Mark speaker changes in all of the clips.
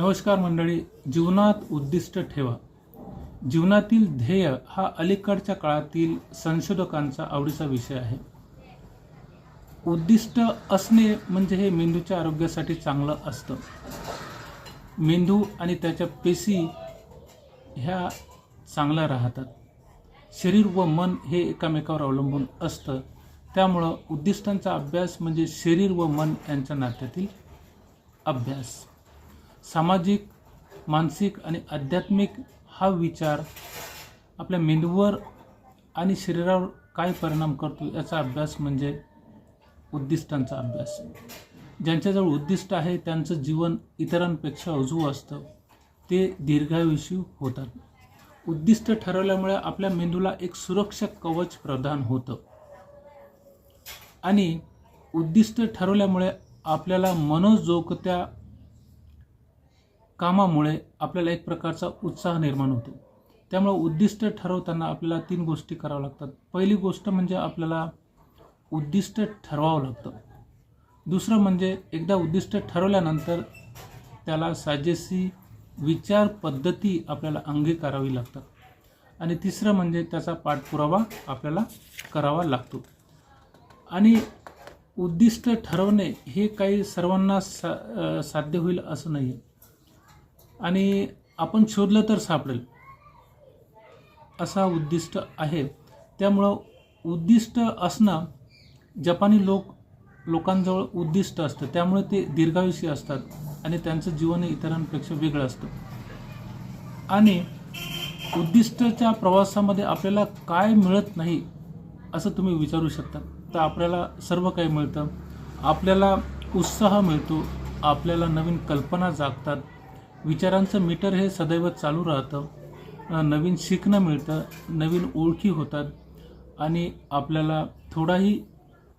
Speaker 1: नमस्कार मंडळी जीवनात उद्दिष्ट ठेवा. जीवनातील ध्येय हा अलीकडच्या काळातील संशोधकांचा आवडीचा विषय आहे. उद्दिष्ट असणे म्हणजे हे मेंदूच्या आरोग्यासाठी चांगलं असतं. मेंदू आणि त्याच्या पेशी ह्या चांगल्या राहतात. शरीर व मन हे एकामेकावर अवलंबून असतं. त्यामुळं उद्दिष्टांचा अभ्यास म्हणजे शरीर व मन यांच्या नात्यातील अभ्यास. सामाजिक मानसिक आणि आध्यात्मिक हा विचार आपल्या मेंदूवर आणि शरीरावर काय परिणाम करतो याचा अभ्यास म्हणजे उद्दिष्टांचा अभ्यास. ज्यांच्याजवळ उद्दिष्ट आहे त्यांचं जीवन इतरांपेक्षा उजवं असतं. ते दीर्घायुषी होतात. उद्दिष्ट ठरवल्यामुळे आपल्या मेंदूला एक सुरक्षा कवच प्रदान होतं. आणि उद्दिष्ट ठरवल्यामुळे आपल्याला मनोजोगत्या कामामुळे आपल्याला एक प्रकारचा उत्साह निर्माण होतो. त्यामुळे उद्दिष्ट ठरवताना आपल्याला तीन गोष्टी कराव्या लागतात. पहिली गोष्ट म्हणजे आपल्याला उद्दिष्ट ठरवावं लागतं. दुसरं म्हणजे एकदा उद्दिष्ट ठरवल्यानंतर त्याला साजेसी विचार पद्धती आपल्याला अंगीकारावी लागतात. आणि तिसरं म्हणजे त्याचा पाठपुरावा आपल्याला करावा लागतो. आणि उद्दिष्ट ठरवणे हे काही सर्वांना सा साध्य होईल असं नाही आहे आणि आपण शोधलं तर सापडेल. असा उद्दिष्ट आहे. त्यामुळं उद्दिष्ट असणं जपानी लोक लोकांजवळ उद्दिष्ट असतं. त्यामुळे ते दीर्घायुषी असतात आणि त्यांचं जीवन इतरांपेक्षा वेगळं असतं. आणि उद्दिष्टाच्या प्रवासामध्ये आपल्याला काय मिळत नाही असं तुम्ही विचारू शकता. तर आपल्याला सर्व काही मिळतं. आपल्याला उत्साह मिळतो. आपल्याला नवीन कल्पना जागतात. विचारांचं मीटर हे सदैव चालू राहतं. नवीन शिकणं मिळतं नवीन ओळखी होतात आणि आपल्याला थोडाही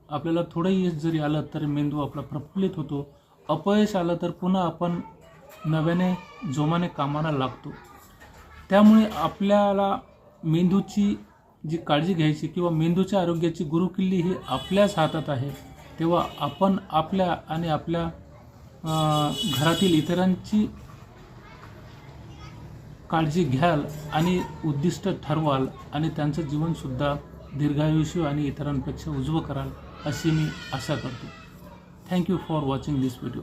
Speaker 1: आपल्याला थोडंही यश जरी आलं तर मेंदू आपला प्रफुल्लित होतो. अपयश आलं तर पुन्हा आपण नव्याने जोमाने कामाला लागतो. त्यामुळे आपल्याला मेंदूची जी काळजी घ्यायची किंवा मेंदूच्या आरोग्याची गुरुकिल्ली ही आपल्याच हातात आहे तेव्हा आपण आपल्या आणि आपल्या घरातील इतरांची काळजी घ्याल आणि उद्दिष्ट ठरवाल आणि त्यांचं जीवनसुद्धा दीर्घायुष्य आणि इतरांपेक्षा उजवं कराल अशी मी आशा करतो. Thank you for watching this video